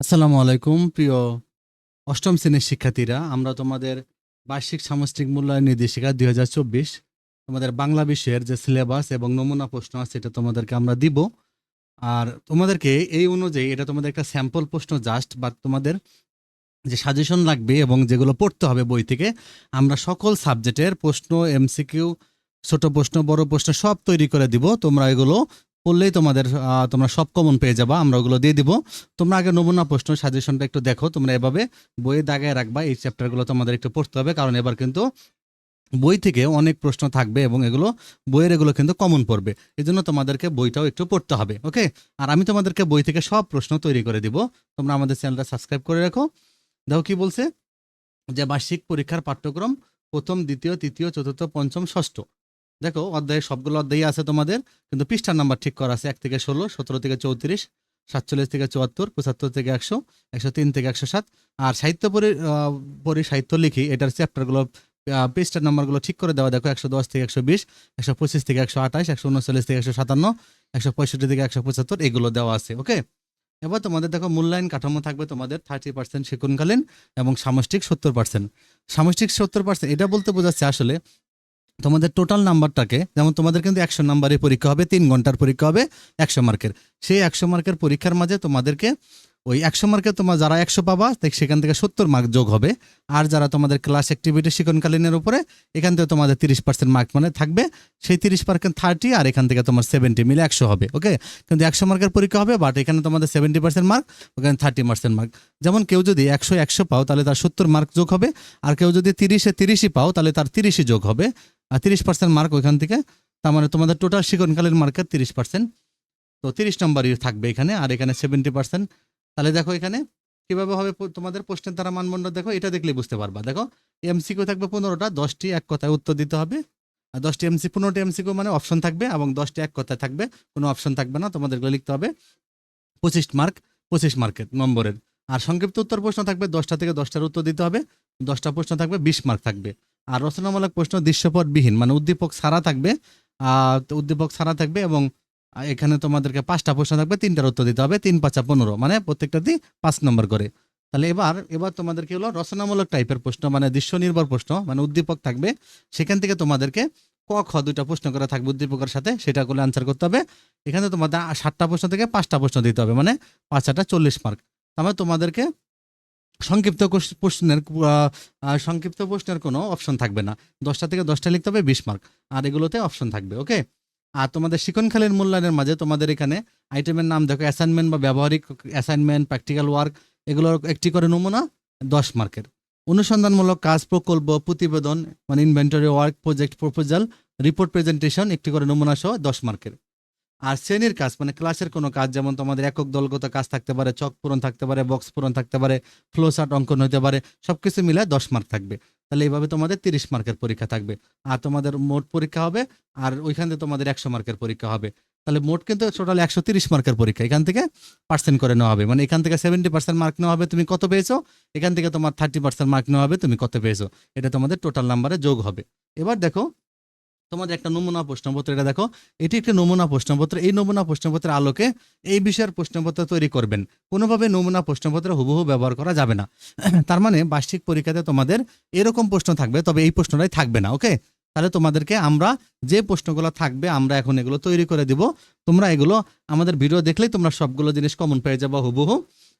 আসসালামু আলাইকুম, প্রিয় অষ্টম শ্রেণির শিক্ষার্থীরা। আমরা তোমাদের বার্ষিক সামষ্টিক মূল্যায়ন নির্দেশিকা দুই হাজার চব্বিশ, তোমাদের বাংলা বিষয়ের যে সিলেবাস এবং নমুনা প্রশ্ন আছে এটা তোমাদেরকে আমরা দিব। আর তোমাদেরকে এই অনুযায়ী এটা তোমাদের একটা স্যাম্পল প্রশ্ন জাস্ট, বা তোমাদের যে সাজেশন লাগবে এবং যেগুলো পড়তে হবে বই থেকে, আমরা সকল সাবজেক্টের প্রশ্ন, এমসিকিউ, ছোট প্রশ্ন, বড় প্রশ্ন সব তৈরি করে দিব। তোমরা এগুলো পড়লেই তোমাদের তোমরা সব কমন পেয়ে যাবা, আমরা ওগুলো দিয়ে দিব। তোমরা আগে নমুনা প্রশ্ন সাজেশনটা একটু দেখো, তোমরা এভাবে বইয়ে দাগায় রাখবা, এই চ্যাপ্টারগুলো তোমাদের একটু পড়তে হবে, কারণ এবার কিন্তু বই থেকে অনেক প্রশ্ন থাকবে এবং এগুলো, বইয়ের এগুলো কিন্তু কমন পড়বে। এই জন্য তোমাদেরকে বইটাও একটু পড়তে হবে, ওকে? আর আমি তোমাদেরকে বই থেকে সব প্রশ্ন তৈরি করে দিব। তোমরা আমাদের চ্যানেলটা সাবস্ক্রাইব করে রাখো। দেখো কি বলছে? যে বার্ষিক পরীক্ষার পাঠ্যক্রম প্রথম, দ্বিতীয়, তৃতীয়, চতুর্থ, পঞ্চম, ষষ্ঠ। দেখো, অধ্যায়ে সবগুলো অধ্যায় আছে তোমাদের, কিন্তু পৃষ্ঠার নাম্বার ঠিক করা আছে, এক থেকে ষোলো, সতেরো থেকে চৌত্রিশ, সাতচল্লিশ থেকে চুয়াত্তর, পঁচাত্তর থেকে একশো একশো তিন থেকে একশো সাত। আর সাহিত্য পরি পরি সাহিত্য লিখি, এটার চ্যাপ্টারগুলো পৃষ্ঠার নাম্বারগুলো ঠিক করে দেওয়া, দেখো, একশো দশ থেকে একশো বিশ, একশো পঁচিশ থেকে একশো আঠাশ, একশো উনচল্লিশ থেকে একশো সাতান্ন, একশো পঁয়ষট্টি থেকে একশো পঁচাত্তর, এগুলো দেওয়া আছে, ওকে? এবার তোমাদের দেখো, মূল্যায়ন কাঠামো থাকবে তোমাদের থার্টি পার্সেন্ট শিক্ষণকালীন এবং সামষ্টিক সত্তর পার্সেন্ট সামষ্টিক সত্তর পার্সেন্ট এটা বলতে বোঝাচ্ছে আসলে তোমাদের টোটাল নাম্বারটাকে যেমন তোমাদের কিন্তু একশো নাম্বারের পরীক্ষা হবে, তিন ঘণ্টার পরীক্ষা হবে, একশো মার্কের সেই একশো মার্কের পরীক্ষার মাঝে তোমাদেরকে ওই একশো মার্কে তোমার যারা একশো পাবা সেখান থেকে সত্তর মার্ক যোগ হবে। আর যারা তোমাদের ক্লাস অ্যাক্টিভিটি শিক্ষণকালীনের উপরে, এখান থেকে তোমাদের তিরিশ পার্সেন্ট মার্ক মানে থাকবে। সেই তিরিশ পার্সেন্ট থার্টি আর এখান থেকে তোমার সেভেন্টি মিলে একশো হবে ওকে কিন্তু একশো মার্কের পরীক্ষা হবে বাট এখানে তোমাদের সেভেন্টি পার্সেন্ট মার্ক ওখানে থার্টি পার্সেন্ট মার্ক যেমন কেউ যদি একশো একশো পাও, তাহলে তার সত্তর মার্ক যোগ হবে। আর কেউ যদি তিরিশে, তিরিশই পাও, তাহলে তার তিরিশই যোগ হবে। আর তিরিশ পার্সেন্ট মার্ক ওইখান থেকে, তার মানে তোমাদের টোটাল শিক্ষণকালীন মার্কের তিরিশ পার্সেন্ট তো তিরিশ নম্বরই থাকবে এখানে, আর এখানে সেভেন্টি পার্সেন্ট তাহলে দেখো এখানে কীভাবে হবে তোমাদের প্রশ্নের দ্বারা মানদণ্ড দেখো, এটা দেখলে বুঝতে পারবা। দেখো এমসি এমসিকিউ থাকবে পনেরোটা, দশটি এক কথায় উত্তর দিতে হবে। আর দশটি এমসি পনেরোটি এমসি এমসিকিউ মানে অপশন থাকবে এবং দশটি এক কথায় থাকবে, কোনো অপশন থাকবে না তোমাদেরগুলো লিখতে হবে পঁচিশ মার্ক পঁচিশ মার্কের নম্বরের। আর সংক্ষিপ্ত উত্তর প্রশ্ন থাকবে, দশটা থেকে দশটার উত্তর দিতে হবে, দশটা প্রশ্ন থাকবে, বিশ মার্ক থাকবে। আর রচনামূলক প্রশ্ন দৃশ্যপটবিহীন মানে উদ্দীপক সারা থাকবে উদ্দীপক সারা থাকবে এবং এখানে তোমাদেরকে পাঁচটা প্রশ্ন থাকবে, তিনটার উত্তর দিতে হবে, তিন, পাঁচা, পনেরো মানে প্রত্যেকটাতে পাঁচ নম্বর করে। তাহলে এবার এবার তোমাদেরকে হলো? রচনামূলক টাইপের প্রশ্ন মানে দৃশ্য নির্ভর প্রশ্ন মানে উদ্দীপক থাকবে। সেখান থেকে তোমাদেরকে ক, খ দুইটা প্রশ্ন করা থাকবে উদ্দীপকের সাথে সেটা করলে আনসার করতে হবে। এখানে তোমাদের সাতটা প্রশ্ন থেকে পাঁচটা প্রশ্ন দিতে হবে মানে পাঁচ আটা চল্লিশ মার্ক তারপরে তোমাদেরকে সংক্ষিপ্ত প্রশ্নের সংক্ষিপ্ত প্রশ্নের কোনো অপশন থাকবে না। দশটা থেকে দশটা লিখতে হবে, বিশ মার্ক আর এগুলোতে অপশন থাকবে ওকে আর তোমাদের শিক্ষণকালীন মূল্যায়নের মাঝে তোমাদের এখানে আইটেমের নাম দেখো অ্যাসাইনমেন্ট বা ব্যবহারিক অ্যাসাইনমেন্ট প্র্যাকটিক্যাল ওয়ার্ক এগুলোর একটি করে নমুনা, দশ মার্কের। অনুসন্ধানমূলক কাজ, প্রকল্প, প্রতিবেদন মানে inventory work project proposal report presentation একটি করে নমুনা সহ দশ মার্কের। আর শ্রেণির কাজ মানে ক্লাসের কোনো কাজ, যেমন তোমাদের একক দলগত কাজ থাকতে পারে, চক পূরণ থাকতে পারে বক্স পূরণ থাকতে পারে ফ্লো চার্ট অঙ্কন হতে পারে, সবকিছু মিলে দশ মার্ক থাকবে। তাহলে এইভাবে তোমাদের তিরিশ মার্কের পরীক্ষা থাকবে। আর তোমাদের মোট পরীক্ষা হবে, আর ওইখান থেকে তোমাদের একশো মার্কের পরীক্ষা হবে। তাহলে মোট কিন্তু টোটাল একশো তিরিশ মার্কের পরীক্ষা, এখান থেকে পার্সেন্ট করে নেওয়া হবে। মানে এখান থেকে সেভেন্টি পার্সেন্ট মার্ক নেওয়া হবে, তুমি কত পেয়েছ? এখান থেকে তোমার থার্টি পার্সেন্ট মার্ক নেওয়া হবে, তুমি কত পেয়েছ? এটা তোমাদের টোটাল নাম্বারে যোগ হবে। এবার দেখো তোমাদের একটা নমুনা প্রশ্নপত্র, এটা দেখো। এটি একটি নমুনা প্রশ্নপত্র। এই নমুনা প্রশ্নপত্রের আলোকে এই বিষয়ের প্রশ্নপত্র তৈরি করবেন। কোনোভাবে নমুনা প্রশ্নপত্র হুবহু ব্যবহার করা যাবে না। তার মানে বার্ষিক পরীক্ষাতে তোমাদের এরকম প্রশ্ন থাকবে, তবে এই প্রশ্নটাই থাকবে না, ওকে? তাহলে তোমাদেরকে আমরা যে প্রশ্নগুলো থাকবে, আমরা এখন এগুলো তৈরি করে দিব। তোমরা এগুলো আমাদের ভিডিও দেখলেই তোমরা সবগুলো জিনিস কমন পেয়ে যাব হুবহু।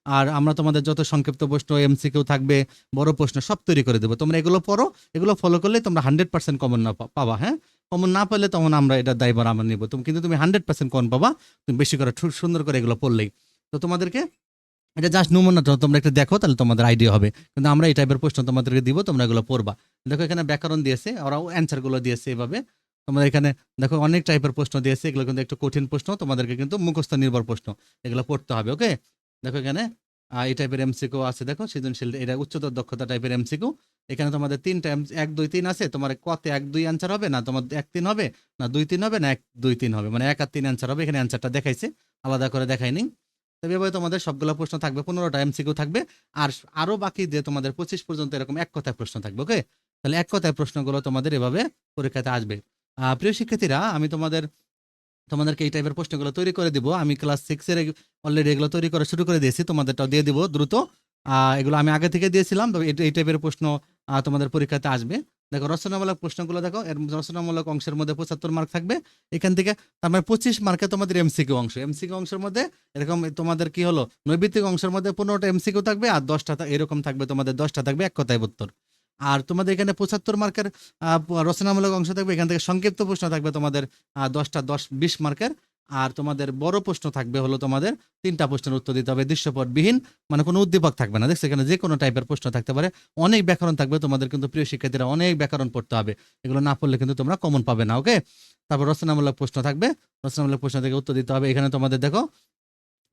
আর আমরা তোমাদের যত সংক্ষিপ্ত প্রশ্ন এমসিকিউ থাকবে, বড় প্রশ্ন সব তৈরি করে দেবো। তোমরা এগুলো পড়ো, এগুলো ফলো করলে তোমরা হান্ড্রেড পার্সেন্ট কমন না পাবা হ্যাঁ? কমন না পেলে তখন আমরা এটা দায়ভার আমরা নিব। তুমি কিন্তু তুমি হান্ড্রেড পার্সেন্ট কমন পাবা, তুমি বেশি করে সুন্দর করে এগুলো পড়লেই। তো তোমাদেরকে এটা জাস্ট নমুনাটা তোমরা একটু দেখো, তাহলে তোমাদের আইডিয়া হবে। কিন্তু আমরা এই টাইপের প্রশ্ন তোমাদেরকে দিব, তোমরা এগুলো পড়বা। দেখো, এখানে ব্যাকরণ দিয়েছে, ওরাও অ্যান্সারগুলো দিয়েছে এভাবে। তোমরা এখানে দেখো, অনেক টাইপের প্রশ্ন দিয়েছে, এগুলো কিন্তু একটু কঠিন প্রশ্ন, তোমাদেরকে কিন্তু মুখস্থ নির্ভর প্রশ্ন, এগুলো পড়তে হবে ওকে দেখো এখানে এই টাইপের এমসিকিউ আছে। দেখো, সৃজনশীল, এটা উচ্চতর দক্ষতা টাইপের এমসিকিউ এখানে তোমাদের তিনটা এক, দুই, তিন আছে। তোমার কতে এক, দুই অ্যান্সার হবে, না তোমার এক, তিন হবে, না দুই, তিন হবে, না এক, দুই, তিন হবে। মানে এক আর তিন অ্যান্সার হবে, এখানে অ্যান্সারটা দেখাইছে। আলাদা করে দেখায়নি তবে এভাবে তোমাদের সবগুলো প্রশ্ন থাকবে, পনেরোটা এমসিকিউ থাকবে। আর আরও বাকি যে তোমাদের পঁচিশ পর্যন্ত এরকম এক কথায় প্রশ্ন থাকবে ওকে তাহলে এক কথায় প্রশ্নগুলো তোমাদের এভাবে পরীক্ষাতে আসবে। প্রিয় শিক্ষার্থীরা, আমি তোমাদের তোমাদেরকে এই টাইপের প্রশ্নগুলো তৈরি করে দিব। আমি ক্লাস সিক্সের অলরেডি এগুলো তৈরি করা শুরু করে দিয়েছি, তোমাদেরটাও দিয়ে দিব দ্রুত। এগুলো আমি আগে থেকে দিয়েছিলাম, তবে এই- টাইপের প্রশ্ন তোমাদের পরীক্ষাতে আসবে। দেখো, রচনামূলক প্রশ্নগুলো দেখো, এর রচনামূলক অংশের মধ্যে পঁচাত্তর মার্ক থাকবে। এখান থেকে তার মানে পঁচিশ মার্কে তোমাদের এমসিকিউ অংশ। এমসিকিউ অংশের মধ্যে এরকম তোমাদের কি হলো? নৈবিত্তিক অংশের মধ্যে পনেরোটা এমসিকিউ থাকবে আর দশটা এরকম থাকবে তোমাদের দশটা থাকবে এক কথায় উত্তর। আর তোমাদের এখানে পঁচাত্তর মার্কের রচনামূলক অংশ থাকবে। এখান থেকে সংক্ষিপ্ত প্রশ্ন থাকবে তোমাদের দশটা দশ বিশ মার্কের আর তোমাদের বড় প্রশ্ন থাকবে হলো তোমাদের তিনটা প্রশ্নের উত্তর দিতে হবে। দৃশ্যপটবিহীন মানে কোনো উদ্দীপক থাকবে না। দেখছ, এখানে যে কোনো টাইপের প্রশ্ন থাকতে পারে। অনেক ব্যাকরণ থাকবে। তোমাদের কিন্তু প্রিয় শিক্ষার্থীরা অনেক ব্যাকরণ পড়তে হবে। এগুলো না পড়লে কিন্তু তোমরা কমন পাবে না ওকে তারপর রচনামূলক প্রশ্ন থাকবে। রচনামূলক প্রশ্ন থেকে উত্তর দিতে হবে। এখানে তোমাদের দেখো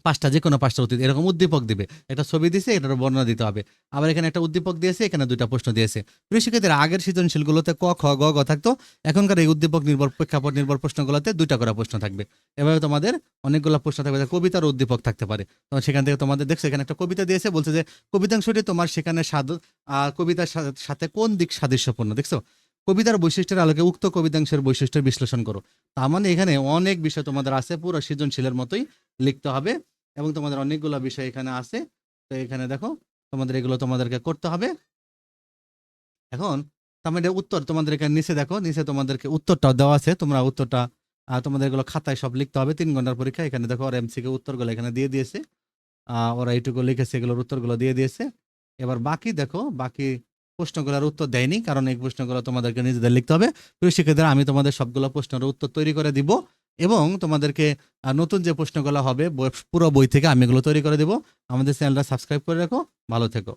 পাঁচটা যে কোনো পাঁচটা উত্তর এরকম উদ্দীপক দিবে। একটা ছবি দিয়েছে এটার বর্ণনা দিতে হবে। আবার এখানে একটা উদ্দীপক দিয়েছে, এখানে দুইটা প্রশ্ন দিয়েছে। প্রিয় শিক্ষার্থীরা আগের সৃজনশীলগুলোতে ক, খ, গ গ থাকতো। এখনকার এই উদ্দীপক নির্ভর, প্রেক্ষাপট নির্ভর প্রশ্নগুলোতে দুইটা করে প্রশ্ন থাকবে। এভাবে তোমাদের অনেকগুলো প্রশ্ন থাকবে কবিতার উদ্দীপক থাকতে পারে। তো সেখান থেকে তোমাদের দেখছ, এখানে একটা কবিতা দিয়েছে, বলছে যে কবিতাংশটি তোমার সেখানে সাদ কবিতার সাথে কোন দিক সাদৃশ্যপূর্ণ? দেখছ? কবিতার বৈশিষ্ট্যের আলোকে উক্ত কবিতাংশের বৈশিষ্ট্যের বিশ্লেষণ করো। তার মানে এখানে অনেক বিষয় তোমাদের আছে, পুরো সৃজনশীলের মতোই লিখতে হবে। এবং তোমাদের অনেকগুলো বিষয় এখানে আছে। তো এখানে দেখো, তোমাদের এগুলো তোমাদেরকে করতে হবে। এখন মানে উত্তর তোমাদের এখানে নিচে দেখো, নিচে তোমাদেরকে উত্তরটাও দেওয়া আছে। তোমরা উত্তরটা তোমাদের এগুলো খাতায় সব লিখতে হবে। তিন ঘণ্টার পরীক্ষা, এখানে দেখো ওরা এমসিকে উত্তরগুলো এখানে দিয়ে দিয়েছে। ওরা এইটুকু লিখেছে, এগুলোর উত্তরগুলো দিয়ে দিয়েছে। এবার বাকি দেখো, বাকি প্রশ্নগুলোর উত্তর দেয়নি, কারণ এই প্রশ্নগুলো তোমাদেরকে নিজেদের লিখতে হবে। প্রিয় শিক্ষার্থীরা, আমি তোমাদের সবগুলো প্রশ্নের উত্তর তৈরি করে দিব। এবং তোমাদেরকে নতুন যে প্রশ্নগুলো হবে পুরো বই থেকে আমি এগুলো তৈরি করে দেবো। আমাদের চ্যানেলটা সাবস্ক্রাইব করে রাখো। ভালো থেকো।